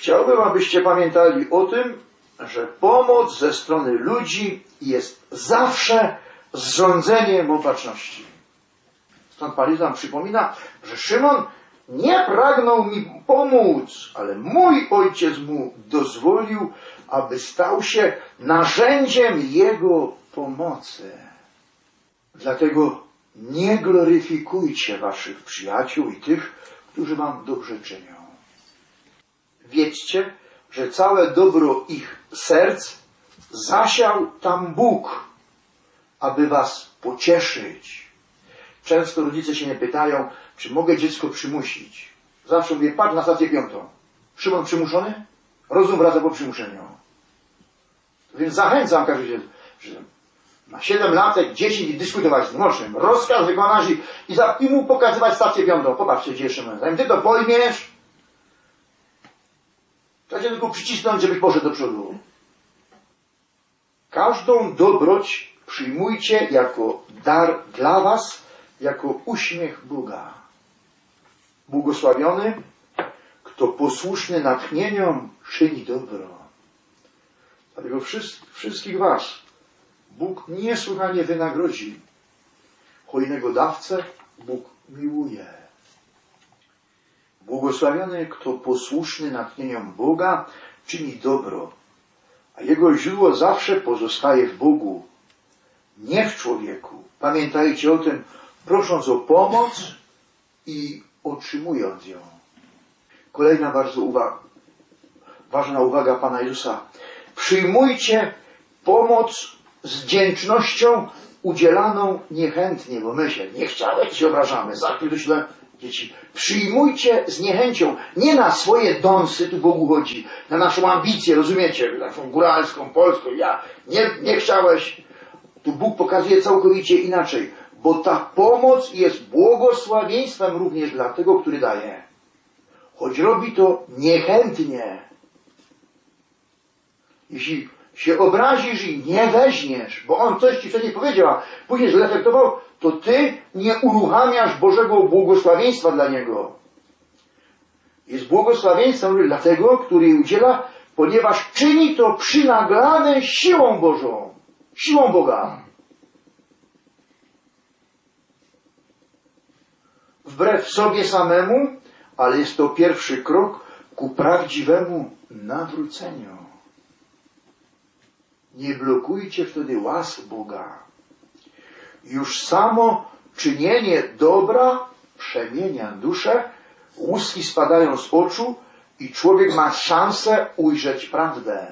Chciałbym, abyście pamiętali o tym, że pomoc ze strony ludzi jest zawsze zrządzeniem opatrzności. Stąd Pan przypomina, że Szymon nie pragnął mi pomóc, ale mój ojciec mu dozwolił, aby stał się narzędziem jego pomocy. Dlatego nie gloryfikujcie waszych przyjaciół i tych, którzy wam dobrze czynią. Wiedzcie, że całe dobro ich serc zasiał tam Bóg, aby was pocieszyć. Często rodzice się nie pytają, czy mogę dziecko przymusić. Zawsze mówię, patrz na stację piątą. Szymon przymuszony? Rozum wraca po przymuszeniu. Więc zachęcam każdy że ma 7 latek, 10 i dyskutować z czym? Rozkaz wykonasz i, i, za, i mu pokazywać stację piątą. Popatrzcie, gdzie jeszcze Zanim ty to pojmiesz, cię tylko przycisnąć, żebyś poszedł do przodu. Każdą dobroć przyjmujcie jako dar dla was, jako uśmiech Boga. Błogosławiony, kto posłuszny natchnieniom czyni dobro. Dlatego wszys- wszystkich was Bóg niesłychanie wynagrodzi. Hojnego dawcę Bóg miłuje. Błogosławiony, kto posłuszny natchnieniom Boga czyni dobro, a jego źródło zawsze pozostaje w Bogu, nie w człowieku. Pamiętajcie o tym, prosząc o pomoc i otrzymując ją. Kolejna bardzo ważna uwaga Pana Jezusa. Przyjmujcie pomoc z wdzięcznością udzielaną niechętnie, bo my się nie chciałeś, się obrażamy, za chwilę dzieci. Przyjmujcie z niechęcią, nie na swoje dąsy, tu Bogu chodzi, na naszą ambicję, rozumiecie, naszą góralską, polską, ja nie, nie chciałeś. Tu Bóg pokazuje całkowicie inaczej, bo ta pomoc jest błogosławieństwem również dla tego, który daje. Choć robi to niechętnie. Jeśli się obrazisz i nie weźmiesz, bo on coś ci wcześniej powiedział, a później zreflektował, to ty nie uruchamiasz Bożego błogosławieństwa dla niego. Jest błogosławieństwem dla tego, który jej udziela, ponieważ czyni to przynaglane siłą Bożą, siłą Boga. Wbrew sobie samemu, ale jest to pierwszy krok ku prawdziwemu nawróceniu. Nie blokujcie wtedy łask Boga. Już samo czynienie dobra przemienia duszę, łuski spadają z oczu i człowiek ma szansę ujrzeć prawdę.